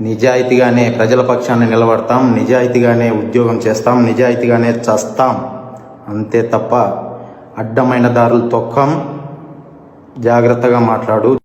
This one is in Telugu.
నిజాయితీగానే ప్రజల పక్షాన్ని నిలబడతాం నిజాయితీగానే ఉద్యోగం చేస్తాం నిజాయితీగానే చస్తాం. అంతే తప్ప అడ్డమైన దారులు తొక్కం. జాగ్రత్తగా మాట్లాడు.